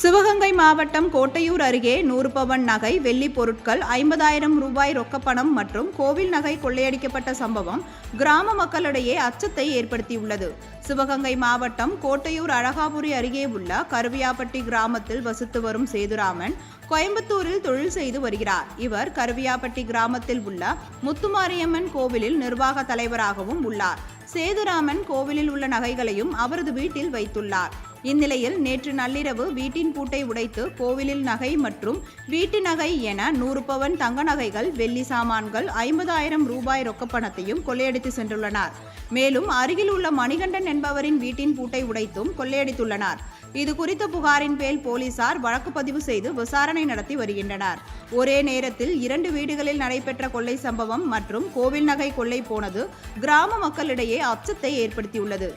சிவகங்கை மாவட்டம் கோட்டையூர் அருகே நூறு பவன் நகை வெள்ளி பொருட்கள் ஐம்பதாயிரம் ரூபாய் ரொக்கப்பணம் மற்றும் கோவில் நகை கொள்ளையடிக்கப்பட்ட சம்பவம் கிராம மக்களிடையே அச்சத்தை ஏற்படுத்தியுள்ளது. சிவகங்கை மாவட்டம் கோட்டையூர் அழகாபுரி அருகே உள்ள கருவியாப்பட்டி கிராமத்தில் வசித்து வரும் சேதுராமன் கோயம்புத்தூரில் தொழில் செய்து வருகிறார். இவர் கருவியாப்பட்டி கிராமத்தில் உள்ள முத்துமாரியம்மன் கோவிலில் நிர்வாக தலைவராகவும் உள்ளார். சேதுராமன் கோவிலில் உள்ள நகைகளையும் அவரது வீட்டில் வைத்துள்ளார். இந்நிலையில் நேற்று நள்ளிரவு வீட்டின் பூட்டை உடைத்து கோவிலில் நகை மற்றும் வீட்டு நகை என நூறு பவன் தங்க நகைகள் வெள்ளி சாமான்கள் ஐம்பதாயிரம் ரூபாய் ரொக்கப்பணத்தையும் கொள்ளையடித்து சென்றுள்ளனர். மேலும் அருகில் உள்ள மணிகண்டன் என்பவரின் வீட்டின் பூட்டை உடைத்தும் கொள்ளையடித்துள்ளனர். இது குறித்த புகாரின் பேரில் போலீசார் வழக்கு பதிவு செய்து விசாரணை நடத்தி வருகின்றனர். ஒரே நேரத்தில் இரண்டு வீடுகளில் நடைபெற்ற கொள்ளை சம்பவம் மற்றும் கோவில் நகை கொள்ளை போனது கிராம மக்களிடையே அச்சத்தை ஏற்படுத்தியுள்ளது.